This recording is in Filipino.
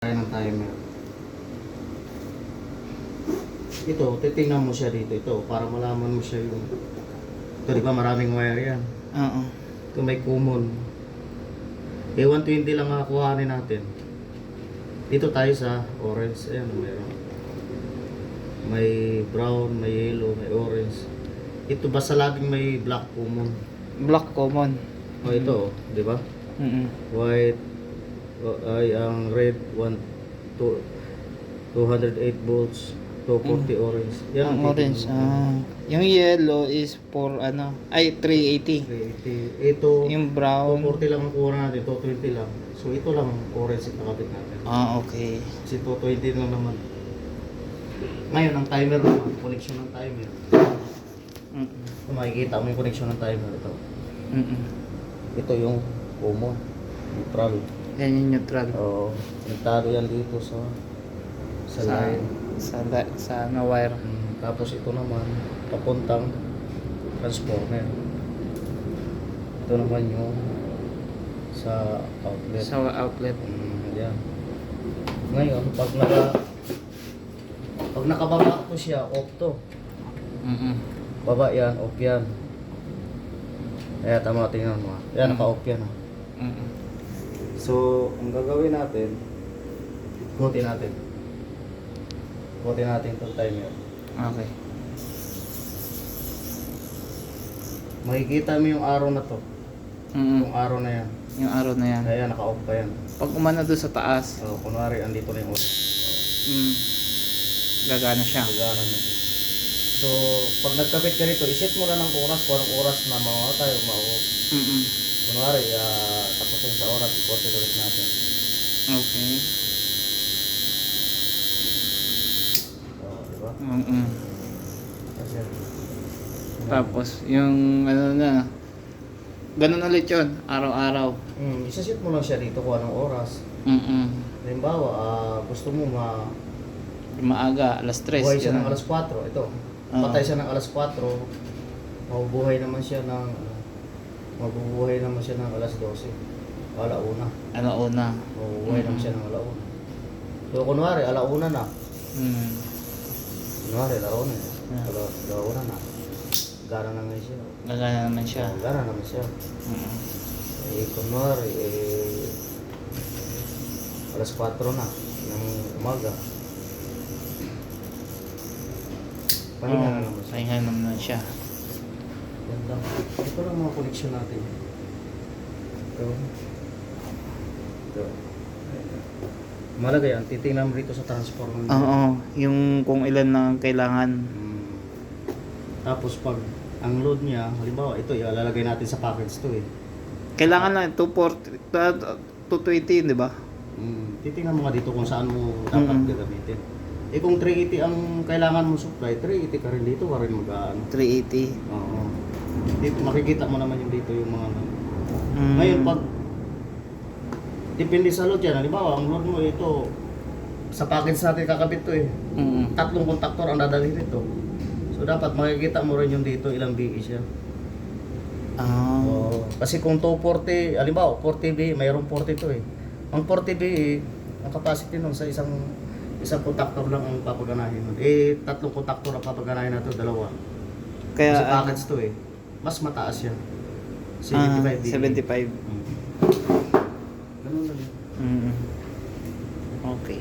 Kaya ng timer. Ito, titingnan mo siya dito. Ito, para malaman mo siya yung... Ito, di ba maraming wire yan. Oo. Ito may common. Eh, 120 lang nga kuhanin natin. Dito tayo sa orange. Ayan, mayroon. May brown, may yellow, may orange. Ito basta laging may black common. Black common. O ito, oh, di ba? Mm White o, ay ang red 1 to 208 volts 240 orange. Yan Ang orange. mo. Ah. Yung yellow is for ano? Ay, 380. 380. Ito Yung brown. 240 lang ang kuha natin, 220 lang. So ito lang ang orange yung nakapit natin. Ah, okay. Kasi 220 lang naman. Ngayon, ang timer naman, connection ng timer. Mm Kung makikita mo yung connection ng timer, ito. -mm. Ito yung common, neutral. Yan yung neutral. Oo. Konektado yan dito sa sa, Sa, line. sa, li- sa na wire. Mm, tapos ito naman, papuntang transformer. Ito naman yung sa outlet. Sa outlet. Mm, yan. Ngayon, pag naka pag nakababa ko siya, off to. Mm Baba yan, off yan. Kaya tama, tingnan mo. Yan, Mm. naka-off yan. ah. -mm. So, ang gagawin natin, ikutin natin. Ikutin natin itong timer. Okay. Makikita mo yung araw na to. Mm Yung araw na yan. Yung araw na yan. Kaya naka-off pa yan. Pag umano doon sa taas, So, kunwari, andito na yung oras. mm, gagana siya. Pagana na. So, pag nagkapit ka rito, iset mo lang ng oras kung anong oras na mamamatay o ma-off. Mm -mm. Kunwari, uh, tapusin sa oras, ikotin ulit natin. Okay. So, di ba? Mm -mm. Tapos, yung ano na, ganun ulit yun, araw-araw. Hmm, isaset mo lang siya dito kung anong oras. Mm -mm. Halimbawa, ah, gusto mo ma Maaga, alas 3. buhay siya ng alas 4. Ito, Oo. patay siya ng alas 4. Mabubuhay naman siya ng ano, mabubuhay naman siya ng alas 12. O alauna. Ano una? Mabubuhay naman Mm. siya ng alauna. So, kunwari, alauna na. Mm. Kunwari, alauna. Yeah. Ala, alauna na. Gara naman siya. Gagana naman siya. Oh, Gara naman siya. Mm. Eh, kunwari, eh, alas 4 na ng umaga. Pahinga na naman siya. Pahinga naman siya. Lang. Ito lang mga connection natin. Ito. Ito. Malaga yan. Titingnan mo rito sa transformer. Oo, yung kung ilan na ang kailangan. Mm. Tapos pag ang load niya, halimbawa ito, ilalagay natin sa package to eh. Kailangan na 240, ta- 220, di ba? Mm. Titingnan mo nga dito kung saan mo dapat Mm. gagamitin. Eh kung 380 ang kailangan mo supply, 380 ka rin dito, ka rin mag-ano. 380. Oo. Dito, makikita mo naman yung dito yung mga. Mm. Ngayon, pag depende sa load yan, halimbawa, ang load mo ito, sa package natin kakabit to eh. Mm. Tatlong kontaktor ang dadalhin nito. So, dapat makikita mo rin yung dito, ilang BE siya. Ah. Oo. Kasi kung 240, halimbawa, 40B, mayroong 42 eh. Ang 40B, eh, ang capacity nun sa isang isang kontaktor lang ang papaganahin nun. Eh, tatlong kontaktor ang papaganahin na to, dalawa. Kaya, Kasi package to eh. Mas mataas yan. ah, 75 BE. 75. Mm. Ganun lang. Mm. Okay.